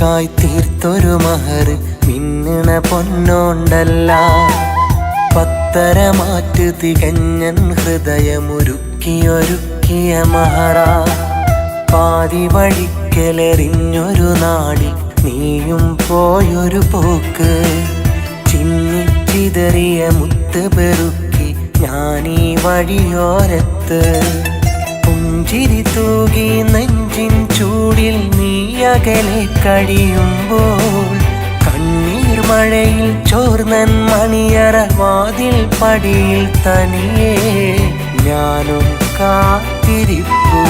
നിനക്കായി തീർത്തൊരു മഹർ മിന്നണ പൊന്നോണ്ടല്ല. പത്തര മാറ്റ് തികഞ്ഞൻ ഹൃദയമൊരുക്കിയൊരുക്കിയ മഹറ. പാതി വഴിക്കലെറിഞ്ഞൊരു നാടി നീയും പോയൊരു പോക്ക്. ചിന്നിച്ചിതറിയ മുത്ത് പെറുക്കി ഞാനീ വഴിയോരത്ത്. പുഞ്ചിരി തൂകി നെഞ്ചിൻ ചൂടിൽ അകലെ കഴിയുമ്പോൾ കണ്ണീർ മഴയിൽ ചോർന്നൻ മണിയറ വാതിൽ പടിയിൽ തനിയെ ഞാനും കാത്തിരിപ്പു.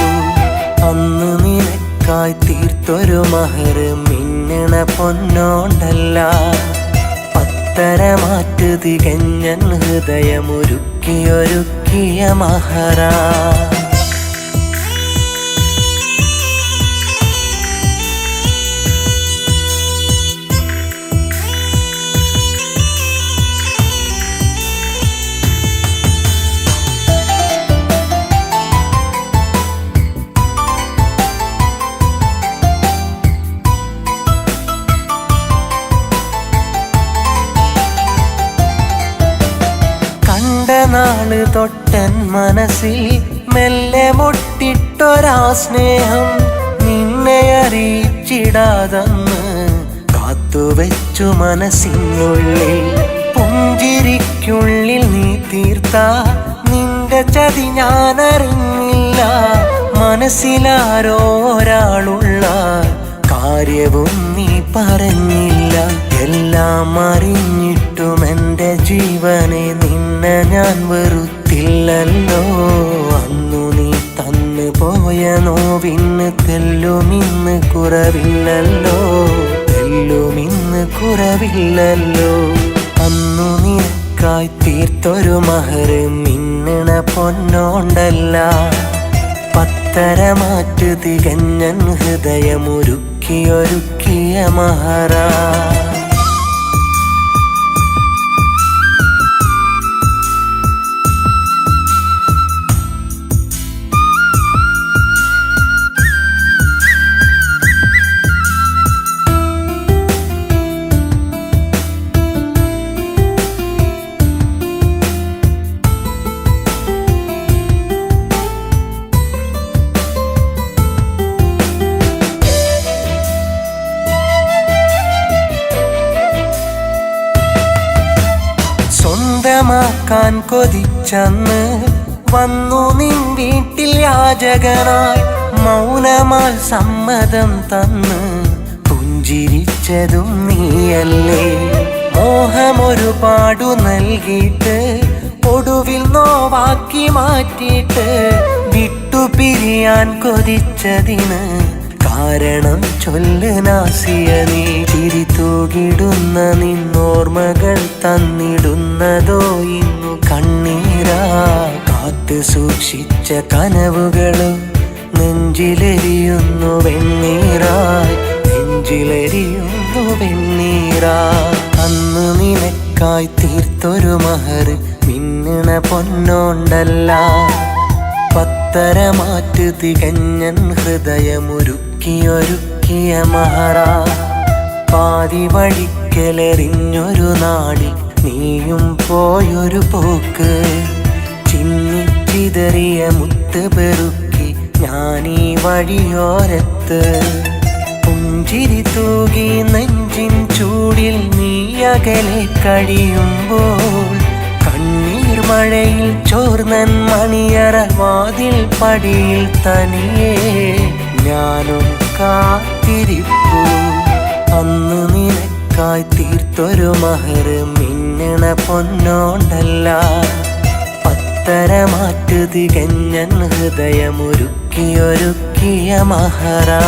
അന്ന് നിനക്കായി തീർത്തൊരു മഹർ മിന്നണ പൊന്നോണ്ടല്ല. പത്തരമാറ്റ് തികഞ്ഞൻ ഹൃദയമൊരുക്കിയൊരുക്കിയ മഹറാ. നാൾ തൊട്ടൻ മനസ്സിൽ മെല്ലെ മുട്ടിട്ടൊരാ സ്നേഹം നിന്നെ അറിയിച്ചിടാതെന്ന് കാത്തുവെച്ചു മനസ്സിനുള്ളിൽ പുഞ്ചിരിക്കുള്ളിൽ നീ തീർത്ത നിന്റെ ചതി ഞാൻ അറിഞ്ഞില്ല മനസ്സിലാരോ ഒരാളുള്ള കാര്യവും നീ പറഞ്ഞില്ല. എല്ലാം അറിഞ്ഞിട്ടും എന്റെ ജീവനെ നിന്നെ ഞാൻ വെറുത്തില്ലല്ലോ. അന്നു നീ തന്നു പോയ നോവിന്ന് തെല്ലുമിന്ന് കുറവില്ലല്ലോ. തെല്ലുമിന്ന് കുറവില്ലല്ലോ. അന്നു നിനക്കായി തീർത്തൊരു മഹർ മിന്നണ പൊന്നോണ്ടല്ല. പത്തരമാറ്റു തികഞ്ഞൻ ഹൃദയമൊരുക്കിയൊരുക്കിയ മഹാറാ. സ്വന്തമാക്കാൻ കൊതിച്ചന്ന് വന്നു നിൻ വീട്ടിൽ യാചകനായി മൗനമാൽ സമ്മതം തന്ന്. പുഞ്ചിരിച്ചതും നീയല്ലേ? മോഹമൊരുപാടു നൽകിയിട്ട് ഒടുവിൽ നോവാക്കി മാറ്റിയിട്ട് വിട്ടുപിരിയാൻ കൊതിച്ചതിന് കാരണം ചൊല്ലനാസിയ നീ ചിരി തൂകിടുന്ന നിന്നോർമ്മകൾ തന്നിടുന്നതോ ഇന്നു കണ്ണീരാ. കാത്തു സൂക്ഷിച്ച കനവുകളും നെഞ്ചിലെരിയുന്നു വെണ്ണീറായി നെഞ്ചിലെരിയുന്നു വെണ്ണീറാ അന്ന് നിനക്കായി തീർത്തൊരു മഹർ മിന്നണ പൊന്നോണ്ടല്ല. പത്തര മാറ്റ് തികഞ്ഞൻ ഹൃദയമുരുക്കിയൊരുക്കിയ മഹറാ പാതി വഴിക്കലെറിഞ്ഞൊരു നാടി നീയും പോയൊരു പോക്ക്. ചിന്നിച്ചിതറിയ മുത്ത് പെറുക്കി ഞാനീ വഴിയോരത്ത്. പുഞ്ചിരി തൂകി നെഞ്ചിൻ ചൂടിൽ നീ അകലെ കഴിയുമ്പോൾ കണ്ണീർ മഴയിൽ ചോർന്നൻ മണിയറ വാതിൽ പടിയിൽ തനിയെ ഞാനും കാത്തിരിപ്പു. അന്ന് നിനക്കായി തീർത്തൊരു മഹർ മിന്നണ പൊന്നോണ്ടല്ല. പത്തര മാറ്റ് തികഞ്ഞൻ ഹൃദയമൊരുക്കിയൊരുക്കിയ മഹറാ.